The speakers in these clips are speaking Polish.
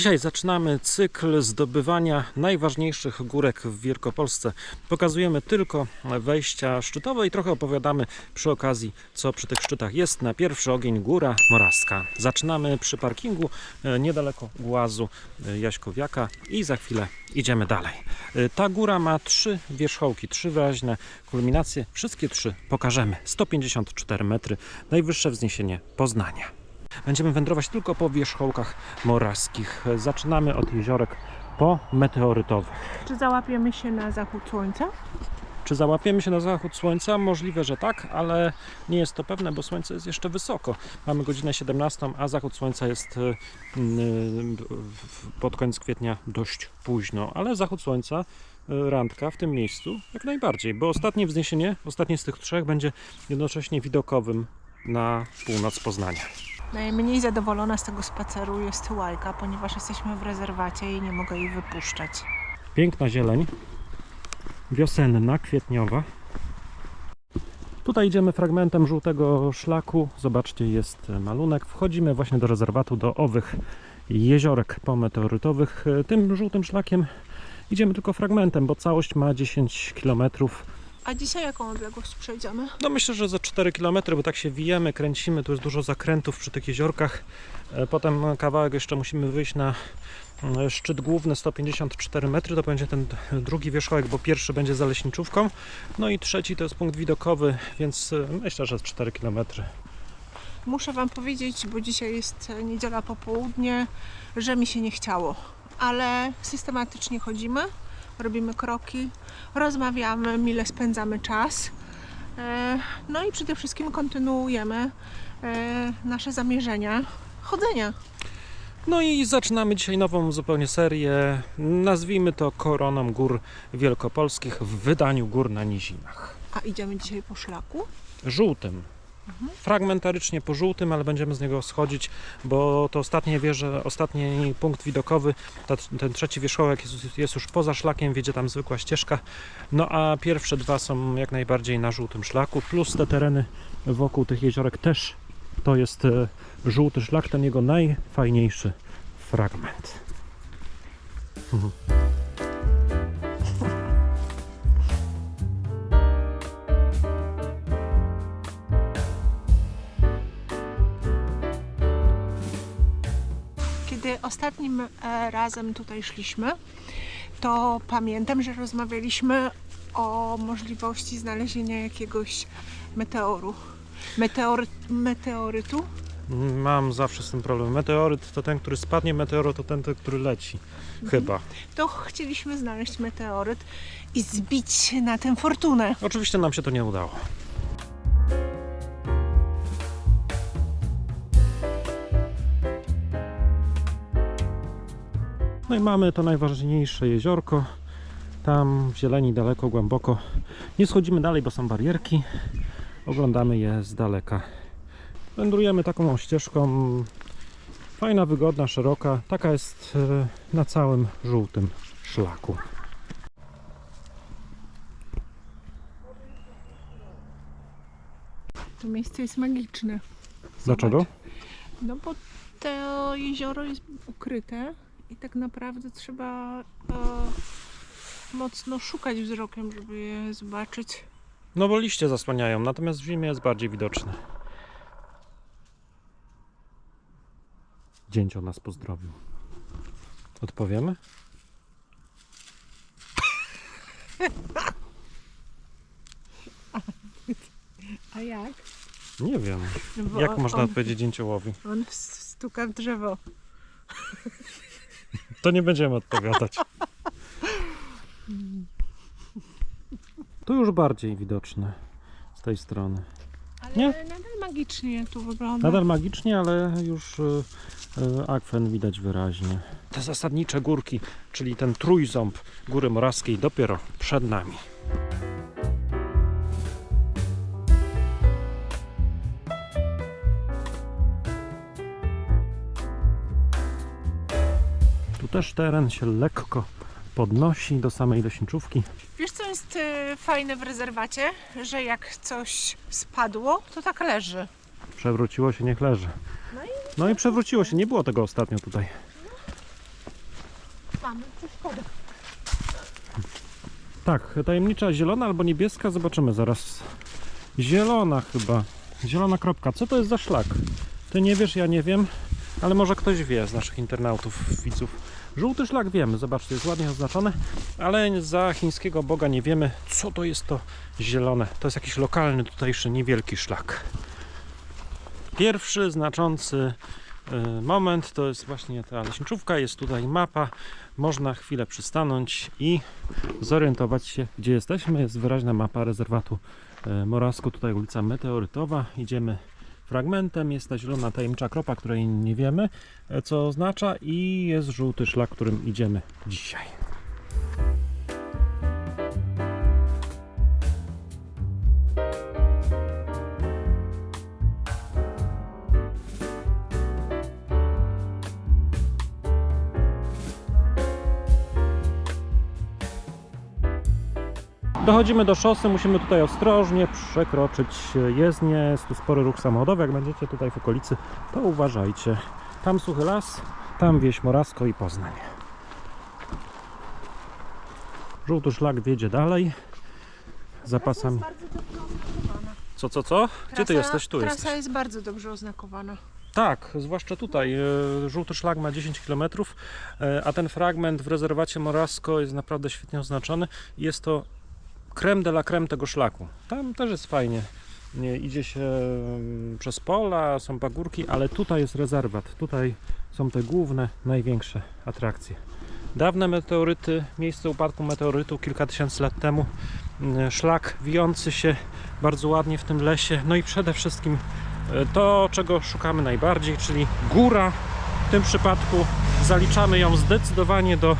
Dzisiaj zaczynamy cykl zdobywania najważniejszych górek w Wielkopolsce. Pokazujemy tylko wejścia szczytowe i trochę opowiadamy przy okazji, co przy tych szczytach jest. Na pierwszy ogień Góra Moraska. Zaczynamy przy parkingu e, niedaleko Głazu e, Jaśkowiaka i za chwilę idziemy dalej. E, Ta góra ma trzy wierzchołki, trzy wyraźne kulminacje. Wszystkie trzy pokażemy. 154 metry, najwyższe wzniesienie Poznania. Będziemy wędrować tylko po wierzchołkach moraskich. Zaczynamy od jeziorek po meteorytowych. Czy załapiemy się na zachód słońca? Czy załapiemy się na zachód słońca? Możliwe, że tak, ale nie jest to pewne, bo słońce jest jeszcze wysoko. Mamy godzinę 17, a zachód słońca jest y, y, pod koniec kwietnia dość późno. Ale zachód słońca, y, randka w tym miejscu jak najbardziej, bo ostatnie wzniesienie, ostatnie z tych trzech będzie jednocześnie widokowym na północ Poznania. Najmniej zadowolona z tego spaceru jest Łajka, ponieważ jesteśmy w rezerwacie i nie mogę jej wypuszczać. Piękna zieleń, wiosenna, kwietniowa. Tutaj idziemy fragmentem żółtego szlaku. Zobaczcie, jest malunek. Wchodzimy właśnie do rezerwatu, do owych jeziorek pometeorytowych. Tym żółtym szlakiem idziemy tylko fragmentem, bo całość ma 10 km. A dzisiaj jaką odległość przejdziemy? No myślę, że za 4 km, bo tak się wijemy, kręcimy, tu jest dużo zakrętów przy tych jeziorkach. E, Potem kawałek jeszcze musimy wyjść na e, szczyt główny 154 metry, to będzie ten drugi wierzchołek, bo pierwszy będzie za leśniczówką. No i trzeci to jest punkt widokowy, więc e, myślę, że z 4 km. Muszę Wam powiedzieć, bo dzisiaj jest niedziela popołudnie, że mi się nie chciało. Ale systematycznie chodzimy, robimy kroki, rozmawiamy, mile spędzamy czas. E, No i przede wszystkim kontynuujemy e, nasze zamierzenia chodzenia. No i zaczynamy dzisiaj nową zupełnie serię. Nazwijmy to Koroną Gór Wielkopolskich w wydaniu Gór na Nizinach. A idziemy dzisiaj po szlaku? żółtym. Fragmentarycznie po żółtym, ale będziemy z niego schodzić, bo to ostatnie wieże, ostatni punkt widokowy, ta, ten trzeci wierzchołek jest, jest już poza szlakiem, wiedzie tam zwykła ścieżka. No a pierwsze dwa są jak najbardziej na żółtym szlaku, plus te tereny wokół tych jeziorek też to jest e, żółty szlak, ten jego najfajniejszy fragment. Kiedy ostatnim e, razem tutaj szliśmy, to pamiętam, że rozmawialiśmy o możliwości znalezienia jakiegoś meteoru. Meteory, meteorytu? Mam zawsze z tym problem. Meteoryt to ten, który spadnie, meteoro to ten, który leci. Chyba. To chcieliśmy znaleźć meteoryt i zbić na tę fortunę. Oczywiście nam się to nie udało. No i mamy to najważniejsze jeziorko. Tam w zieleni, daleko, głęboko. Nie schodzimy dalej, bo są barierki. Oglądamy je z daleka. Wędrujemy taką ścieżką. Fajna, wygodna, szeroka. Taka jest e, na całym żółtym szlaku. To miejsce jest magiczne. Dlaczego? No bo to jezioro jest ukryte i tak naprawdę trzeba e, mocno szukać wzrokiem, żeby je zobaczyć. No bo liście zasłaniają, natomiast w zimie jest bardziej widoczny. Dzięcio nas pozdrowił. Odpowiemy? A jak? Nie wiem. No bo Jak on, można on, odpowiedzieć dzięciołowi? on stuka w drzewo. To nie będziemy odpowiadać. Tu już bardziej widoczne z tej strony. Ale Nie? nadal magicznie tu wygląda. Nadal magicznie, ale już y, y, akwen widać wyraźnie. Te zasadnicze górki, czyli ten trójząb Góry Moraskiej dopiero przed nami. Też teren się lekko podnosi do samej leśniczówki. Wiesz co jest e, fajne w rezerwacie? Że jak coś spadło, to tak leży. Przewróciło się, niech leży. No i No i przewróciło się, nie było tego ostatnio tutaj. mamy przeszkodę. Tak, tajemnicza zielona albo niebieska, zobaczymy zaraz. Zielona chyba. Zielona kropka. Co to jest za szlak? Ty nie wiesz, ja nie wiem, ale może ktoś wie z naszych internautów, widzów. Żółty szlak wiemy, zobaczcie, jest ładnie oznaczony, ale za chińskiego boga nie wiemy, co to jest to zielone. To jest jakiś lokalny, tutejszy, niewielki szlak. Pierwszy znaczący y, moment to jest właśnie ta leśniczówka, jest tutaj mapa, można chwilę przystanąć i zorientować się, gdzie jesteśmy. Jest wyraźna mapa rezerwatu e, Morasko, tutaj ulica Meteorytowa. Idziemy fragmentem, jest ta zielona tajemnicza kropa, której nie wiemy, e, co oznacza i jest żółty szlak, którym idziemy dzisiaj. Dochodzimy do szosy, musimy tutaj ostrożnie przekroczyć jezdnię. Jest tu spory ruch samochodowy. Jak będziecie tutaj w okolicy, to uważajcie. Tam suchy las, tam wieś Morasko i Poznań. Żółty szlak wiedzie dalej. Zapasami. Trasa jest bardzo dobrze oznakowana. Co, co, co? Gdzie ty jesteś? Tu Trasa jesteś. jest bardzo dobrze oznakowana. Tak, zwłaszcza tutaj. e, Żółty szlak ma 10 km, e, a ten fragment w rezerwacie Morasko jest naprawdę świetnie oznaczony. Jest to creme de la creme tego szlaku. Tam też jest fajnie. Nie, idzie się mm, przez pola, są pagórki, ale tutaj jest rezerwat. Tutaj są te główne, największe atrakcje. Dawne meteoryty, miejsce upadku meteorytu kilka tysięcy lat temu. Mm, Szlak wijący się bardzo ładnie w tym lesie. No i przede wszystkim e, to, czego szukamy najbardziej, czyli góra. W tym przypadku zaliczamy ją zdecydowanie do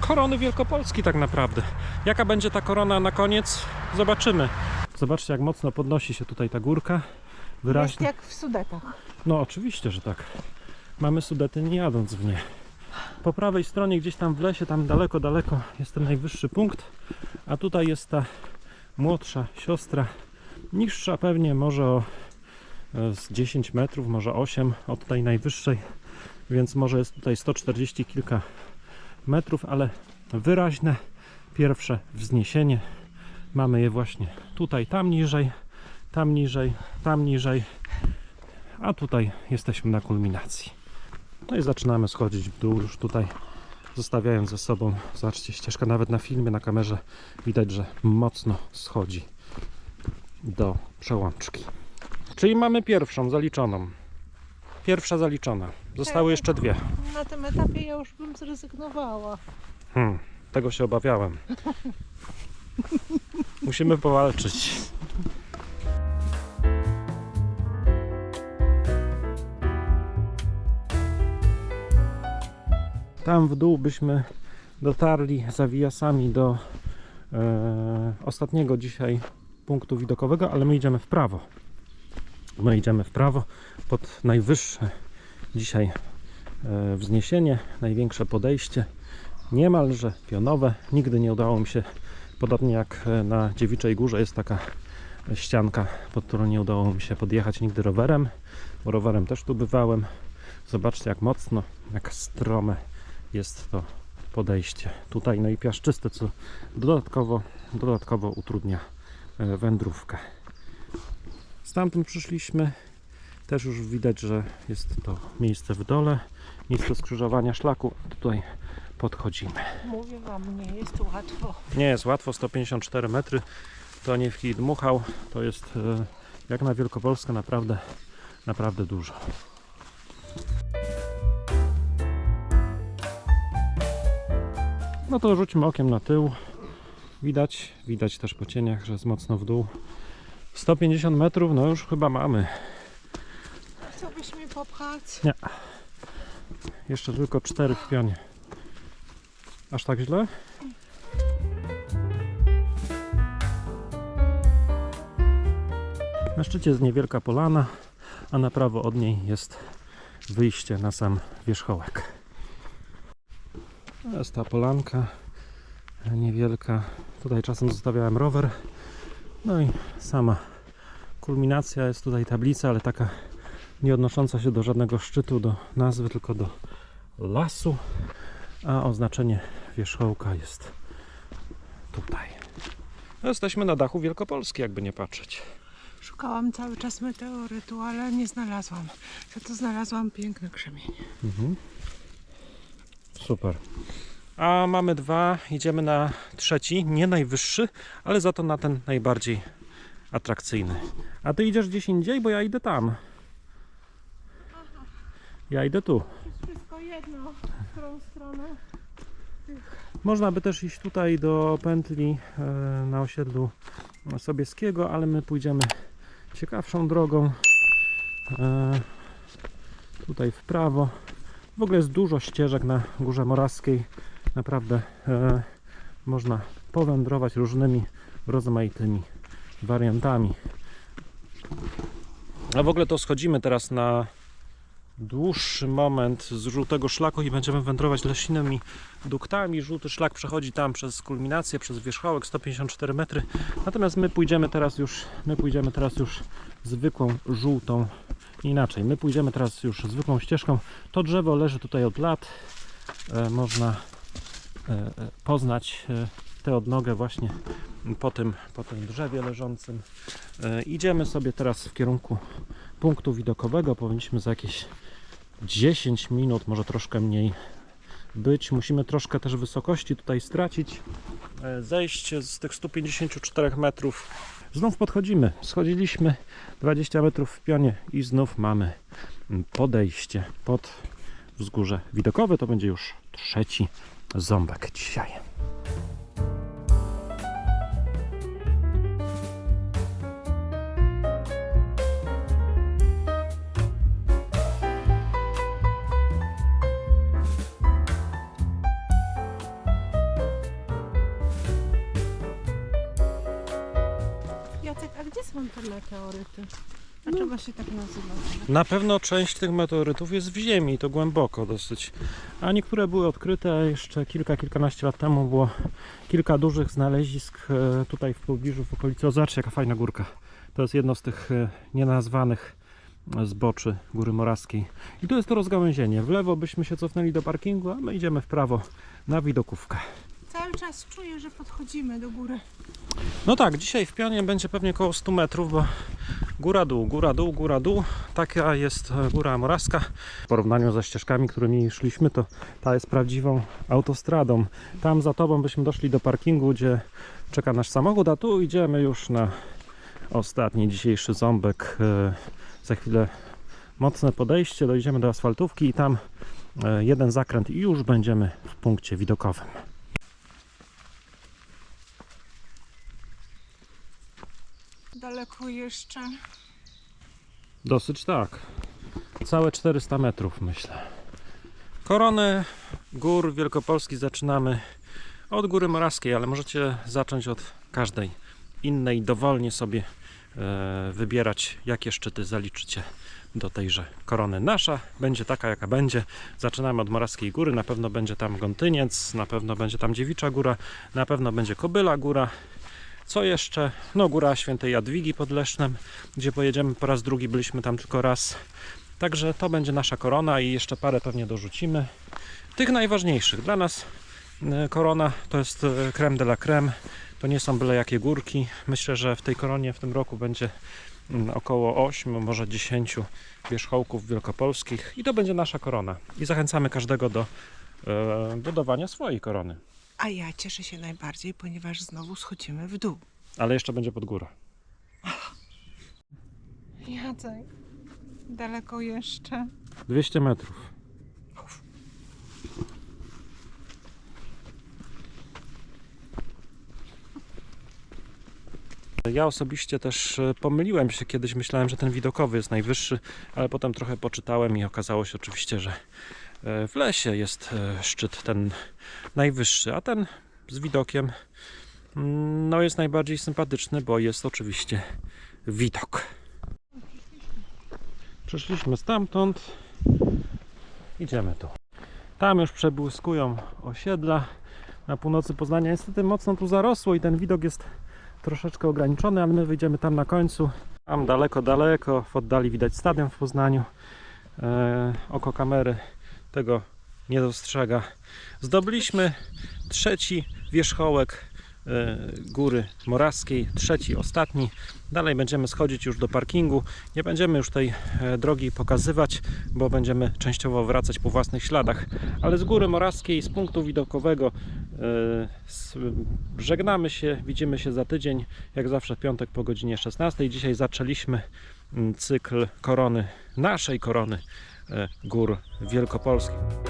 korony Wielkopolski tak naprawdę. Jaka będzie ta korona na koniec? Zobaczymy. Zobaczcie jak mocno podnosi się tutaj ta górka. Jest Wyraźnie. jak w Sudetach. No oczywiście, że tak. Mamy Sudety nie jadąc w nie. Po prawej stronie gdzieś tam w lesie, tam daleko, daleko jest ten najwyższy punkt, a tutaj jest ta młodsza siostra, niższa pewnie może o e, z 10 metrów, może 8 od tej najwyższej, więc może jest tutaj 140 kilka metrów, ale wyraźne pierwsze wzniesienie. Mamy je właśnie tutaj, tam niżej, tam niżej, tam niżej, a tutaj jesteśmy na kulminacji. No i zaczynamy schodzić w dół już tutaj, zostawiając za sobą, zobaczcie, ścieżka nawet na filmie, na kamerze widać, że mocno schodzi do przełączki. Czyli mamy pierwszą zaliczoną. Pierwsza zaliczona. Zostały jeszcze dwie. Na tym etapie ja już bym zrezygnowała. Hmm, tego się obawiałem. Musimy powalczyć. Tam w dół byśmy dotarli zawijasami do e, ostatniego dzisiaj punktu widokowego, ale my idziemy w prawo. My idziemy w prawo pod najwyższe dzisiaj e, wzniesienie, największe podejście niemalże pionowe. Nigdy nie udało mi się, podobnie jak e, na Dziewiczej Górze jest taka ścianka, pod którą nie udało mi się podjechać nigdy rowerem, bo rowerem też tu bywałem. Zobaczcie jak mocno, jak strome jest to podejście tutaj, no i piaszczyste, co dodatkowo, dodatkowo utrudnia e, wędrówkę. Stamtąd przyszliśmy, też już widać, że jest to miejsce w dole, miejsce skrzyżowania szlaku. Tutaj podchodzimy. Mówię wam, nie jest łatwo. Nie jest łatwo, 154 metry to nie w kij dmuchał, to jest e, jak na Wielkopolskę naprawdę, naprawdę dużo. No to rzućmy okiem na tył. Widać, widać też po cieniach, że jest mocno w dół. 150 metrów, no już chyba mamy. Chciałbyś mnie popchać? Jeszcze tylko 4 w pionie. Aż tak źle? Na szczycie jest niewielka polana, a na prawo od niej jest wyjście na sam wierzchołek. To jest ta polanka niewielka. Tutaj czasem zostawiałem rower. No i sama kulminacja jest tutaj tablica, ale taka nie odnosząca się do żadnego szczytu, do nazwy, tylko do lasu. a oznaczenie wierzchołka jest tutaj. No, Jesteśmy na dachu Wielkopolski, jakby nie patrzeć. Szukałam cały czas meteorytu, ale nie znalazłam. Za to znalazłam piękny krzemień. Mhm. Super. A mamy dwa, idziemy na trzeci, nie najwyższy, ale za to na ten najbardziej atrakcyjny. A ty idziesz gdzieś indziej, bo ja idę tam. Ja idę tu. Jest wszystko jedno, w którą stronę. Można by też iść tutaj do pętli e, na osiedlu Sobieskiego, ale my pójdziemy ciekawszą drogą. E, tutaj w prawo. W ogóle jest dużo ścieżek na Górze Morawskiej. Naprawdę e, można powędrować różnymi rozmaitymi wariantami. A w ogóle to schodzimy teraz na dłuższy moment z żółtego szlaku i będziemy wędrować leśnymi duktami. Żółty szlak przechodzi tam przez kulminację, przez wierzchołek 154 metry. Natomiast my pójdziemy teraz już, my pójdziemy teraz już zwykłą żółtą. Inaczej, my pójdziemy teraz już zwykłą ścieżką. To drzewo leży tutaj od lat. E, można poznać e, tę odnogę właśnie po tym, po tym drzewie leżącym. E, idziemy sobie teraz w kierunku punktu widokowego. Powinniśmy za jakieś 10 minut, może troszkę mniej być. Musimy troszkę też wysokości tutaj stracić. E, Zejść z tych 154 metrów. Znów podchodzimy. Schodziliśmy 20 metrów w pionie i znów mamy podejście pod wzgórze widokowe. To będzie już trzeci ząbek dzisiaj. Jacek, a gdzie są te meteoryty? Dlaczego się tak nazywa? Na pewno część tych meteorytów jest w ziemi, to głęboko dosyć. A niektóre były odkryte jeszcze kilka, kilkanaście lat temu. Było kilka dużych znalezisk e, tutaj w pobliżu, w okolicy. O, zobaczcie, jaka fajna górka. To jest jedno z tych e, nienazwanych zboczy Góry Morawskiej. I tu jest to rozgałęzienie. W lewo byśmy się cofnęli do parkingu, a my idziemy w prawo na widokówkę. Cały czas czuję, że podchodzimy do góry. No tak, dzisiaj w pionie będzie pewnie około 100 metrów, bo góra dół, góra dół, góra dół. Taka jest e, góra morawska. W porównaniu ze ścieżkami, którymi szliśmy, to ta jest prawdziwą autostradą. Tam za tobą byśmy doszli do parkingu, gdzie czeka nasz samochód, a tu idziemy już na ostatni dzisiejszy ząbek. E, Za chwilę mocne podejście, dojdziemy do asfaltówki i tam e, jeden zakręt i już będziemy w punkcie widokowym. Daleko jeszcze. Dosyć tak. Całe 400 metrów, myślę. Koronę gór Wielkopolski zaczynamy od Góry Morawskiej, ale możecie zacząć od każdej innej, dowolnie sobie e, wybierać, jakie szczyty zaliczycie do tejże korony. Nasza będzie taka, jaka będzie. Zaczynamy od Morawskiej Góry, na pewno będzie tam Gontyniec, na pewno będzie tam Dziewicza Góra, na pewno będzie Kobyla Góra. Co jeszcze? No Góra Świętej Jadwigi pod Lesznem, gdzie pojedziemy po raz drugi, byliśmy tam tylko raz. Także to będzie nasza korona i jeszcze parę pewnie dorzucimy. Tych najważniejszych. Dla nas e, korona to jest e, creme de la creme. To nie są byle jakie górki. Myślę, że w tej koronie w tym roku będzie mm, około 8, może 10 wierzchołków wielkopolskich i to będzie nasza korona. I zachęcamy każdego do e, budowania swojej korony. A ja cieszę się najbardziej, ponieważ znowu schodzimy w dół. Ale jeszcze będzie pod górę. Jacek, daleko jeszcze. 200 metrów. Ja osobiście też e, pomyliłem się kiedyś, myślałem, że ten widokowy jest najwyższy, ale potem trochę poczytałem i okazało się oczywiście, że w lesie jest e, szczyt ten najwyższy, a ten z widokiem mm, no jest najbardziej sympatyczny, bo jest oczywiście widok. Przyszliśmy stamtąd, idziemy tu. Tam już przebłyskują osiedla na północy Poznania. Niestety mocno tu zarosło i ten widok jest troszeczkę ograniczony, ale my wyjdziemy tam na końcu. Tam daleko, daleko w oddali widać stadion w Poznaniu. E, oko kamery tego nie dostrzega. Zdobyliśmy trzeci wierzchołek e, Góry Morawskiej, trzeci, ostatni. Dalej będziemy schodzić już do parkingu. Nie będziemy już tej e, drogi pokazywać, bo będziemy częściowo wracać po własnych śladach. Ale z Góry Morawskiej, z punktu widokowego e, żegnamy się, widzimy się za tydzień, jak zawsze w piątek po godzinie 16. Dzisiaj zaczęliśmy mm, cykl korony, naszej korony gór wielkopolskich.